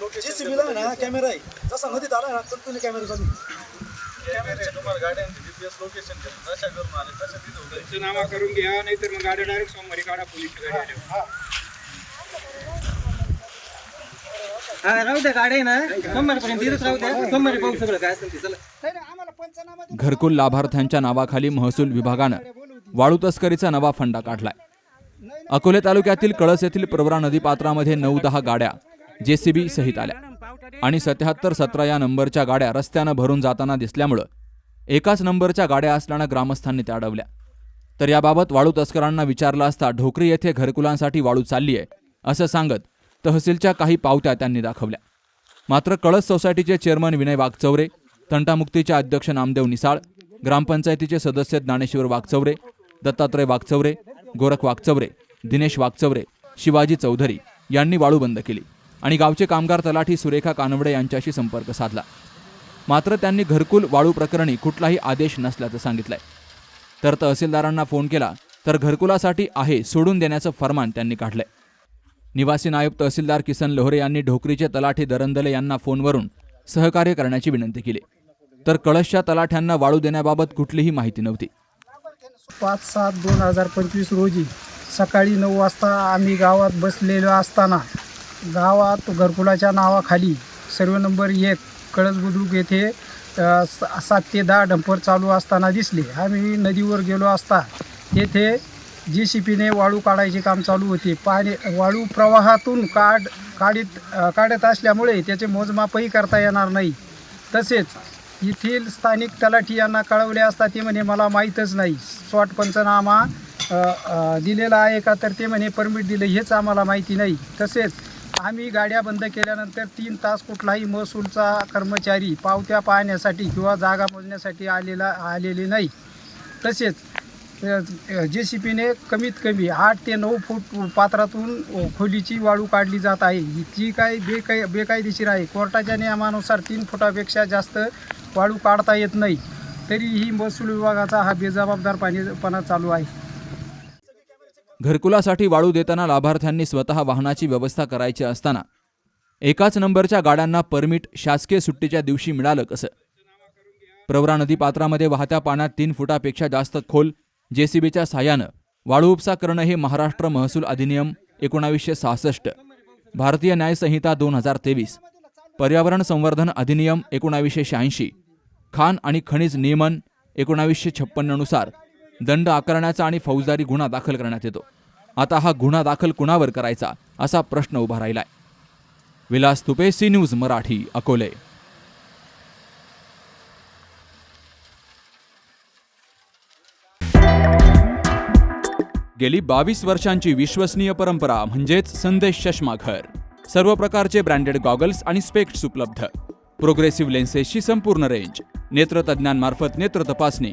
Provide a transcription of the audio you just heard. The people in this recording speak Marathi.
जे सीबीला आहे ना कॅमेरा आहे. जसा नदीत आला ना तर तुम्ही कॅमेरा चालू पंचनामा करून घ्या नाहीतर मग गाड्या डायरेक्ट सोमवारी काढा पोलीस गाडी आल्यावर. हा. राहू द्या गाडी ना. सोमवारपर्यंत इथंच राहू द्या. सोमवारी पाहू सगळं काय असेल ते चला. आम्हाला पंचनामा घरकुल लाभार्थ्यांच्या नावाखाली महसूल विभागानं वाळू तस्करीचा नवा फंडा काढलाय. अकोले तालुक्यातील कळस येथील प्रवरा नदीपात्रामध्ये नऊ दहा गाड्या जेसीबी सहित आल्या. आणि सत्याहत्तर सतरा या नंबरच्या गाड्या रस्त्यानं भरून जाताना दिसल्यामुळं एकाच नंबरच्या गाड्या असल्यानं ग्रामस्थांनी त्या अडवल्या. तर याबाबत वाळू तस्करांना विचारलं असता ढोकरी येथे घरकुलांसाठी वाळू चालली आहे असं सांगत तहसीलच्या काही पावत्या त्यांनी दाखवल्या. मात्र कळस सोसायटीचे चेअरमन विनय वाघचौरे तंटामुक्तीचे अध्यक्ष नामदेव निसाळ ग्रामपंचायतीचे सदस्य ज्ञानेश्वर वाघचौरे दत्तात्रय वाघचौरे गोरख वाघचौरे दिनेश वाघचौरे शिवाजी चौधरी यांनी वाळू बंद केली. आणि गावचे कामगार तलाठी सुरेखा कानवडे यांच्याशी संपर्क साधला. मात्र त्यांनी घरकुल वाळू प्रकरणी कुठलाही आदेश नसल्याचं सांगितलंय. तर तहसीलदारांना फोन केला तर घरकुलासाठी आहे सोडून देण्याचं फरमान त्यांनी काढलंय. निवासी नायब तहसीलदार किसन लोहरे यांनी ढोकरीचे तलाठी दरंदले यांना फोनवरून सहकार्य करण्याची विनंती केली. तर कळशच्या तलाठ्यांना वाळू देण्याबाबत कुठलीही माहिती नव्हती. पाच सात दोन हजार पंचवीस रोजी सकाळी नऊ वाजता आम्ही गावात बसलेलो असताना गावात घरकुलाच्या नावाखाली सर्व नंबर एक कळस बुद्रुक येथे सा सात ते दहा डंपर चालू असताना दिसले. आम्ही नदीवर गेलो असता येथे जी सी पीने वाळू काढायचे काम चालू होते. पाणी वाळू प्रवाहातून काढ काढीत काढत असल्यामुळे त्याचे मोजमापही करता येणार नाही. तसेच येथील स्थानिक तलाठी यांना कळवले असता ते म्हणे मला माहीतच नाही. स्वॉट पंचनामा दिलेला आहे का? तर ते म्हणे परमिट दिलं. हेच आम्हाला माहिती नाही. तसेच आम्ही गाड्या बंद केल्यानंतर तीन तास कुठलाही महसूलचा कर्मचारी पावत्या पाहण्यासाठी किंवा जागा मोजण्यासाठी आलेला आलेले नाही. तसेच जे सी पीने कमीत कमी आठ ते नऊ फूट पात्रातून खोलीची वाळू काढली जात आहे. जी काय बेकाय बेकायदेशीर आहे. कोर्टाच्या नियमानुसार तीन फुटापेक्षा जास्त वाळू काढता येत नाही. तरीही महसूल विभागाचा हा बेजबाबदारपणा चालू आहे. घरकुलासाठी वाळू देताना लाभार्थ्यांनी स्वतः वाहनाची व्यवस्था करायची असताना एकाच नंबरच्या गाड्यांना परमिट शासकीय सुट्टीच्या दिवशी मिळालं कसं? प्रवरा नदीपात्रामध्ये वाहत्या पाण्यात तीन फुटापेक्षा जास्त खोल जेसीबीच्या साह्यानं वाळू उपसा करणं हे महाराष्ट्र महसूल अधिनियम एकोणावीसशे सहासष्ट भारतीय न्यायसंहिता दोन हजार तेवीस पर्यावरण संवर्धन अधिनियम एकोणावीसशे शहाऐंशी खाण आणि खनिज नियमन एकोणावीसशे छप्पन्ननुसार दंड आकारण्याचा आणि फौजदारी गुन्हा दाखल करण्यात येतो. आता हा गुन्हा दाखल कुणावर करायचा असा प्रश्न उभा राहिलाय. Vilas Tupe C news Marathi Akole. गेली बावीस वर्षांची विश्वसनीय परंपरा म्हणजेच संदेश चष्माघर सर्व प्रकारचे ब्रँडेड गॉगल्स आणि स्पेक्ट्स उपलब्ध. प्रोग्रेसिव्ह लेन्सेसची संपूर्ण रेंज. नेत्रतज्ज्ञांमार्फत नेत्र तपासणी.